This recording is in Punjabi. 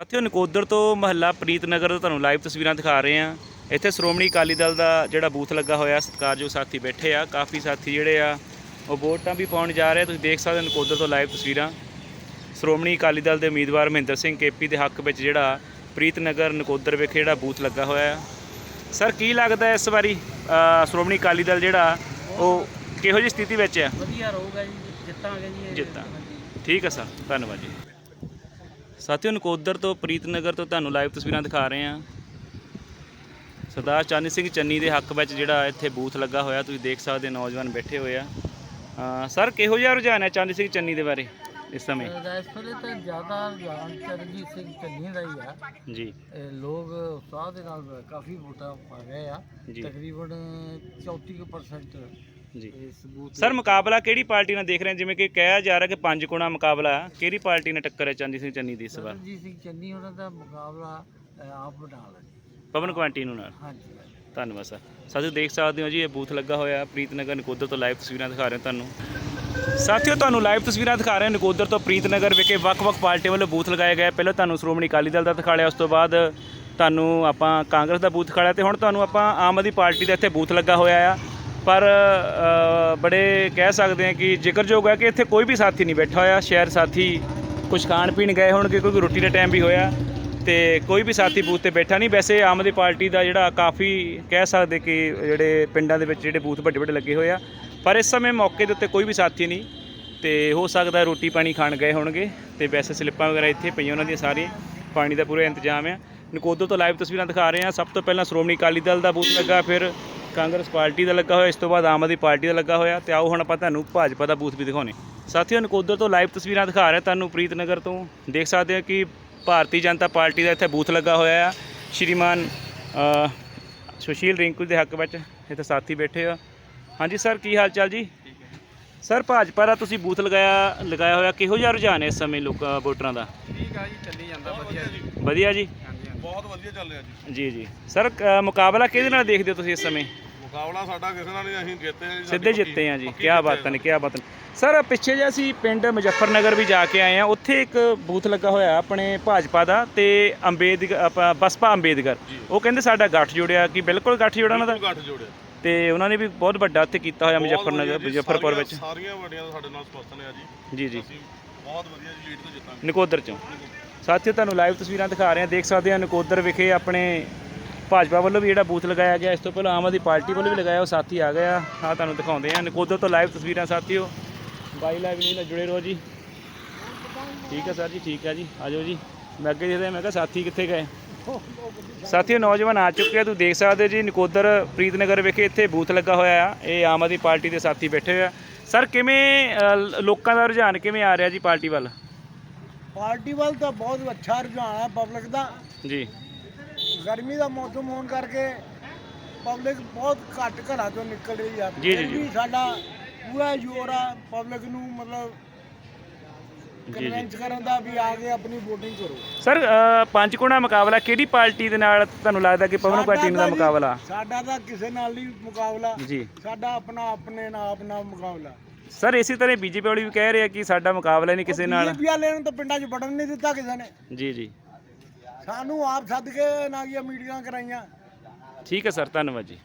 ਸਾਥੀਓ ਨਕੋਦਰ ਤੋਂ ਮਹੱਲਾ ਪ੍ਰੀਤਨਗਰ ਤੋਂ ਤੁਹਾਨੂੰ ਲਾਈਵ ਤਸਵੀਰਾਂ ਦਿਖਾ ਰਹੇ ਹਾਂ ਇੱਥੇ ਸ਼੍ਰੋਮਣੀ ਅਕਾਲੀ ਦਲ ਦਾ ਜਿਹੜਾ ਬੂਥ ਲੱਗਾ ਹੋਇਆ ਸਤਿਕਾਰਯੋਗ ਸਾਥੀ ਬੈਠੇ ਆ ਕਾਫੀ ਸਾਥੀ ਜਿਹੜੇ ਆ ਉਹ ਵੋਟਾਂ ਵੀ ਪਾਉਣ ਜਾ ਰਹੇ। ਤੁਸੀਂ ਦੇਖ ਸਕਦੇ ਹੋ ਨਕੋਦਰ ਤੋਂ ਲਾਈਵ ਤਸਵੀਰਾਂ ਸ਼੍ਰੋਮਣੀ ਅਕਾਲੀ ਦਲ ਦੇ ਉਮੀਦਵਾਰ ਮਹਿੰਦਰ ਸਿੰਘ ਕੇਪੀ ਦੇ ਹੱਕ ਵਿੱਚ ਜਿਹੜਾ ਪ੍ਰੀਤਨਗਰ ਨਕੋਦਰ ਵਿਖੇ ਜਿਹੜਾ ਬੂਥ ਲੱਗਾ ਹੋਇਆ ਸਰ ਕੀ ਲੱਗਦਾ ਇਸ ਵਾਰੀ ਸ਼੍ਰੋਮਣੀ ਅਕਾਲੀ ਦਲ ਜਿਹੜਾ ਉਹ ਕਿਹੋ ਜਿਹੀ ਸਥਿਤੀ ਵਿੱਚ ਹੈ ਵਧੀਆ ਰਹੂਗਾ ਜੀ ਜਿੱਤਾਂਗੇ ਜੀ। ਜਿੱਤਾਂ। ਠੀਕ ਹੈ ਸਰ ਧੰਨਵਾਦ ਜੀ ਸਾਥੀਓ ਨਕੋਦਰ ਤੋਂ ਪ੍ਰੀਤਨਗਰ ਤੋਂ ਤੁਹਾਨੂੰ ਲਾਈਵ ਤਸਵੀਰਾਂ ਦਿਖਾ ਰਹੇ ਹਾਂ। ਸਰਦਾਰ ਚਾਂਦੀ ਸਿੰਘ ਚੰਨੀ ਦੇ ਹੱਕ ਵਿੱਚ ਜਿਹੜਾ ਇੱਥੇ ਬੂਥ ਲੱਗਾ ਹੋਇਆ ਤੁਸੀਂ ਦੇਖ ਸਕਦੇ ਹੋ ਨੌਜਵਾਨ ਬੈਠੇ ਹੋਏ ਆ। ਸਰ ਕਿਹੋ ਜਿਹਾ ਰੁਝਾਨ ਹੈ ਚਾਂਦੀ ਸਿੰਘ ਚੰਨੀ ਦੇ ਬਾਰੇ ਇਸ ਸਮੇਂ? ਵੇਲੇ ਤਾਂ ਜ਼ਿਆਦਾ ਰੁਝਾਨ ਚਰਨਜੀਤ ਸਿੰਘ ਚੰਨੀ ਦਾ ਹੀ ਆ। ਜੀ। ਲੋਕ ਉਤਸ਼ਾਹ ਦੇ ਨਾਲ ਕਾਫੀ ਵੋਟਾਂ ਪਾ ਰਹੇ ਆ। ਤਕਰੀਬਨ 34% ਜੀ। ਸਰ ਮੁਕਾਬਲਾ ਕਿਹੜੀ ਪਾਰਟੀ ਨਾਲ ਦੇਖ ਰਹੇ ਹੋ? ਜਿਵੇਂ ਕਿ ਕਿਹਾ ਜਾ ਰਿਹਾ ਕਿ ਪੰਜ ਕੋਣਾ ਮੁਕਾਬਲਾ ਹੈ। ਕਿਹੜੀ ਪਾਰਟੀ ਨਾਲ ਟੱਕਰ ਹੈ ਚਾਂਦੀ ਸਿੰਘ ਚੰਨੀ ਦੀ ਇਸ ਵਾਰ? ਚਰਨਜੀਤ ਸਿੰਘ ਚੰਨੀ ਉਹਨਾਂ ਦਾ ਮੁਕਾਬਲਾ ਆਪ ਬਣਾ ਲੈ ਪਵਨ ਕੁਆਂਟੀ ਨੂੰ ਨਾਲ। ਹਾਂਜੀ ਹਾਂਜੀ। ਧੰਨਵਾਦ ਸਰ। ਸਾਥੀਓ ਦੇਖ ਸਕਦੇ ਹੋ ਜੀ ਇਹ ਬੂਥ ਲੱਗਾ ਹੋਇਆ ਪ੍ਰੀਤਨਗਰ ਨਕੋਦਰ ਤੋਂ ਲਾਈਵ ਤਸਵੀਰਾਂ ਦਿਖਾ ਰਹੇ ਹਾਂ ਤੁਹਾਨੂੰ। ਸਾਥੀਓ ਤੁਹਾਨੂੰ ਲਾਈਵ ਤਸਵੀਰਾਂ ਦਿਖਾ ਰਹੇ ਹਾਂ ਨਕੋਦਰ ਤੋਂ ਪ੍ਰੀਤਨਗਰ ਵਿਖੇ ਵੱਖ-ਵੱਖ ਪਾਰਟੀਆਂ ਵੱਲੋਂ ਬੂਥ ਲਗਾਏ ਗਏ। ਪਹਿਲਾਂ ਤੁਹਾਨੂੰ ਸ਼੍ਰੋਮਣੀ ਅਕਾਲੀ ਦਲ ਦਾ ਦਿਖਾ ਲਿਆ ਉਸ ਤੋਂ ਬਾਅਦ ਤੁਹਾਨੂੰ ਆਪਾਂ ਕਾਂਗਰਸ ਦਾ ਬੂਥ ਦਿਖਾਇਆ ਤੇ ਹੁਣ ਤੁਹਾਨੂੰ ਆਪਾਂ ਆਮ ਆਦਮੀ ਪਾਰਟੀ ਦਾ ਇੱਥੇ ਬੂਥ ਲੱਗਾ ਹੋਇਆ ਆ। ਪਰ ਬੜੇ ਕਹਿ ਸਕਦੇ ਹਾਂ ਕਿ ਜ਼ਿਕਰਯੋਗ ਹੈ ਕਿ ਇੱਥੇ ਕੋਈ ਵੀ ਸਾਥੀ ਨਹੀਂ ਬੈਠਾ ਹੋਇਆ। ਸ਼ਹਿਰ ਸਾਥੀ ਕੁਝ ਖਾਣ ਪੀਣ ਗਏ ਹੋਣਗੇ, ਕਿਉਂਕਿ ਰੋਟੀ ਦਾ ਟਾਈਮ ਵੀ ਹੋਇਆ ਤੇ ਕੋਈ ਵੀ ਸਾਥੀ ਬੂਥ ਤੇ ਬੈਠਾ ਨਹੀਂ। ਵੈਸੇ ਆਮ ਆਦਮੀ ਪਾਰਟੀ ਦਾ ਜਿਹੜਾ ਕਾਫੀ ਕਹਿ ਸਕਦੇ ਕਿ ਜਿਹੜੇ ਪਿੰਡਾਂ ਦੇ ਵਿੱਚ ਜਿਹੜੇ ਬੂਥ ਵੱਡੇ ਵੱਡੇ ਲੱਗੇ ਹੋਏ ਆ, ਪਰ ਇਸ ਸਮੇਂ ਮੌਕੇ ਦੇ ਉੱਤੇ ਕੋਈ ਵੀ ਸਾਥੀ ਨਹੀਂ ਤੇ ਹੋ ਸਕਦਾ ਰੋਟੀ ਪਾਣੀ ਖਾਣ ਗਏ ਹੋਣਗੇ ਤੇ ਵੈਸੇ ਸਲਿੱਪਾਂ ਵਗੈਰਾ ਇੱਥੇ ਪਈਆਂ ਉਹਨਾਂ ਦੀਆਂ ਸਾਰੀਆਂ, ਪਾਣੀ ਦਾ ਪੂਰਾ ਇੰਤਜ਼ਾਮ ਆ। ਨਕੋਦੋ ਤੋਂ ਲਾਈਵ ਤਸਵੀਰਾਂ ਦਿਖਾ ਰਹੇ ਹਾਂ। ਸਭ ਤੋਂ ਪਹਿਲਾਂ ਸ਼੍ਰੋਮਣੀ ਅਕਾਲੀ ਦਲ ਦਾ ਬੂਥ ਲੱਗਾ, ਫਿਰ ਕਾਂਗਰਸ ਪਾਰਟੀ ਦਾ ਲੱਗਾ ਹੋਇਆ ਇਸ ਤੋਂ ਬਾਅਦ ਆਮ ਆਦਮੀ ਪਾਰਟੀ ਦਾ ਲੱਗਾ ਹੋਇਆ ਤੇ ਆਓ ਹੁਣ ਆਪਾਂ ਤੁਹਾਨੂੰ ਭਾਜਪਾ ਦਾ ਬੂਥ ਵੀ ਦਿਖਾਉਣੇ ਸਾਥੀਓ ਨਕੋਦਰ ਤੋਂ ਲਾਈਵ ਤਸਵੀਰਾਂ ਦਿਖਾ ਰਿਹਾ ਤੁਹਾਨੂੰ ਪ੍ਰੀਤਨਗਰ ਤੋਂ। ਦੇਖ ਸਕਦੇ ਹੋ ਕਿ ਭਾਰਤੀ ਜਨਤਾ ਪਾਰਟੀ ਦਾ ਇੱਥੇ ਬੂਥ ਲੱਗਾ ਹੋਇਆ ਆ। ਸ਼੍ਰੀਮਾਨ ਸੁਸ਼ੀਲ ਰਿੰਕੂ ਦੇ ਹੱਕ ਵਿੱਚ ਇੱਥੇ ਸਾਥੀ ਬੈਠੇ ਆ। ਹਾਂਜੀ ਸਰ ਕੀ ਹਾਲ ਚਾਲ ਜੀ? ਸਰ ਭਾਜਪਾ ਦਾ ਤੁਸੀਂ ਬੂਥ ਲਗਾਇਆ ਲਗਾਇਆ ਹੋਇਆ ਕਿਹੋ ਜਿਹਾ ਰੁਝਾਨ ਹੈ ਇਸ ਸਮੇਂ ਲੋਕਾਂ ਵੋਟਰਾਂ ਦਾ? ਠੀਕ ਆ ਜੀ ਚੱਲੀ ਜਾਂਦਾ ਵਧੀਆ ਜੀ। ਵਧੀਆ ਜੀ। ਬਹੁਤ ਵਧੀਆ ਚੱਲ ਰਿਹਾ ਜੀ। ਜੀ ਜੀ। ਸਰ ਮੁਕਾਬਲਾ ਕਿਹਦੇ ਨਾਲ ਦੇਖਦੇ ਹੋ ਤੁਸੀਂ ਇਸ ਸਮੇਂ? ਮੁਕਾਬਲਾ ਸਾਡਾ ਕਿਸੇ ਨਾਲ ਨਹੀਂ ਅਸੀਂ ਜਿੱਤੇ ਜੀ, ਸਿੱਧੇ ਜਿੱਤੇ ਆ ਜੀ। ਕੀ ਬਾਤ ਨੇ ਕੀ ਬਾਤ ਨੇ। ਸਰ ਪਿੱਛੇ ਜੇ ਅਸੀਂ ਪਿੰਡ ਮੁਜ਼ੱਫਰਨਗਰ ਵੀ ਜਾ ਕੇ ਆਏ ਆ ਉੱਥੇ ਇੱਕ ਬੂਥ ਲੱਗਾ ਹੋਇਆ ਆਪਣੇ ਭਾਜਪਾ ਦਾ ਤੇ ਅੰਬੇਦਕਰ ਆਪਾਂ ਬਸਪਾ ਅੰਬੇਦਕਰ। ਉਹ ਕਹਿੰਦੇ ਸਾਡਾ ਗੱਠ ਜੁੜਿਆ। ਕਿ ਬਿਲਕੁਲ ਗੱਠ ਜੁੜਾ ਉਹਨਾਂ ਦਾ? ਬਿਲਕੁਲ ਗੱਠ ਜੋੜਿਆ। ਤੇ ਉਹਨਾਂ ਨੇ ਵੀ ਬਹੁਤ ਵੱਡਾ ਉੱਥੇ ਕੀਤਾ ਹੋਇਆ ਬਹੁਤ ਮੁਜ਼ੱਫਰਨਗਰ ਵਧੀਆ ਜੀ, ਮੁਜ਼ੱਫਰਪੁਰ ਵਿੱਚ। ਸਾਰੀਆਂ- ਸਾਰੀਆਂ ਵੱਡੀਆਂ ਸਾਡੇ ਨਾਲ ਸਪਸ਼ਟ ਨੇ ਆ ਜੀ। ਜੀ ਜੀ। ਅਸੀਂ ਬਹੁਤ ਵਧੀਆ ਜੀ ਲੀਡ ਤੋਂ ਜਿੱਤਾਂਗੇ। ਨਕੋਦਰ ਚੋਂ। ਸਾਥੀਓ, ਤੁਹਾਨੂੰ ਲਾਈਵ ਤਸਵੀਰਾਂ ਦਿਖਾ ਰਹੇ ਹਾਂ। ਦੇਖ ਸਕਦੇ ਹਾਂ ਨਕੋਦਰ ਵਿਖੇ ਆਪਣੇ ਭਾਜਪਾ ਵੱਲੋਂ ਵੀ ਜਿਹੜਾ ਬੂਥ ਲਗਾਇਆ ਗਿਆ। ਇਸ ਤੋਂ ਪਹਿਲਾਂ ਆਮ ਆਦਮੀ ਪਾਰਟੀ ਵੱਲੋਂ ਵੀ ਲਗਾਇਆ, ਉਹ ਸਾਥੀ ਆ ਗਿਆ ਆ। ਤੁਹਾਨੂੰ ਦਿਖਾਉਂਦੇ ਹਾਂ। ਨਕੋਦਰ ਤੋਂ ਲਾਈਵ ਤਸਵੀਰਾਂ, ਸਾਥੀਓ। ਬਾਈ ਲਾਈਵ ਨਹੀਂ ਨਾਲ ਜੁੜੇ ਰਹੋ ਜੀ। ਠੀਕ ਹੈ, ਸਰ ਜੀ, ਠੀਕ ਹੈ ਜੀ। ਆਜੋ ਜੀ। ਮੈਂ ਅੱਗੇ ਦੇਖਦਾ, ਮੈਂ ਕਿਹਾ ਸਾਥੀ ਕਿੱਥੇ ਗਏ? ਸਾਥੀਓ, ਨੌਜਵਾਨ ਆ ਚੁੱਕੇ ਆ। ਤੁਸੀਂ ਦੇਖ ਸਕਦੇ ਹੋ ਜੀ, ਨਕੋਦਰ ਪ੍ਰੀਤਨਗਰ ਵਿਖੇ ਇੱਥੇ ਬੂਥ ਲੱਗਾ ਹੋਇਆ ਆ। ਇਹ ਆਮ ਆਦਮੀ ਪਾਰਟੀ ਦੇ ਸਾਥੀ ਬੈਠੇ ਹੋਏ ਆ। ਸਰ, ਕਿਵੇਂ ਲੋਕਾਂ ਦਾ ਰੁਝਾਨ ਕਿਵੇਂ ਆ ਰਿਹਾ ਜੀ ਪਾਰਟੀ ਵੱਲ? ਪਾਰਟੀ ਵੱਲ ਤਾਂ ਬਹੁਤ ਅੱਛਾ ਰੁਝਾਨ ਹੈ ਪਬਲਿਕ ਦਾ। ਜੀ। ਗਰਮੀ ਦਾ ਮੌਸਮ ਹੋਣ ਕਰਕੇ ਪਬਲਿਕ ਬਹੁਤ ਘੱਟ ਘਰਾਂ ਤੋਂ ਨਿਕਲ ਰਹੀ ਆ। ਜੀ, ਜੀ, ਫਿਰ ਜੀ। ਵੀ ਸਾਡਾ ਪੂਰਾ ਜ਼ੋਰ ਆ ਪਬਲਿਕ ਨੂੰ ਮਤਲਬ ਜੀ ਜੀ। ਕਨਵਿੰਸ ਕਰਨ ਦਾ ਵੀ ਆ ਕੇ ਆਪਣੀ VOTING ਕਰੋ। ਸਰ ਅ, ਪੰਜਕੋਣਾ ਮੁਕਾਬਲਾ ਕਿਹੜੀ ਪਾਰਟੀ ਦੇ ਨਾਲ ਤੁਹਾਨੂੰ ਲੱਗਦਾ ਕਿ ਪਵਨ ਸਾਡਾ ਪਾਰਟੀ ਦਾ ਤਾਂ ਜੀ- ਮੁਕਾਬਲਾ? ਸਾਡਾ ਤਾਂ ਕਿਸੇ ਨਾਲ ਨਹੀਂ ਮੁਕਾਬਲਾ। ਜੀ। ਸਾਡਾ ਆਪਣਾ ਆਪਣੇ ਨਾਲ ਆਪਣਾ ਮੁਕਾਬਲਾ। ਸਰ ਇਸੇ ਤਰ੍ਹਾਂ ਬੀਜੇਪੀ ਵਾਲੀ ਵੀ ਕਹਿ ਰਹੇ ਆ ਕਿ ਸਾਡਾ ਮੁਕਾਬਲਾ ਨਹੀਂ ਕਿਸੇ ਨਾਲ। ਬੀਜੇਪੀ ਵਾਲਿਆਂ ਨੂੰ ਤਾਂ ਪਿੰਡਾਂ 'ਚ ਵੜਨ ਨਹੀਂ ਦਿੱਤਾ ਕਿਸੇ ਨੇ। ਜੀ ਜੀ। ਸਾਨੂੰ ਆਪ ਸੱਦ ਕੇ ਨਾ ਕੀ ਮੀਟਿੰਗਾਂ ਕਰਾਈਆਂ। ਠੀਕ ਹੈ ਸਰ ਧੰਨਵਾਦ ਜੀ।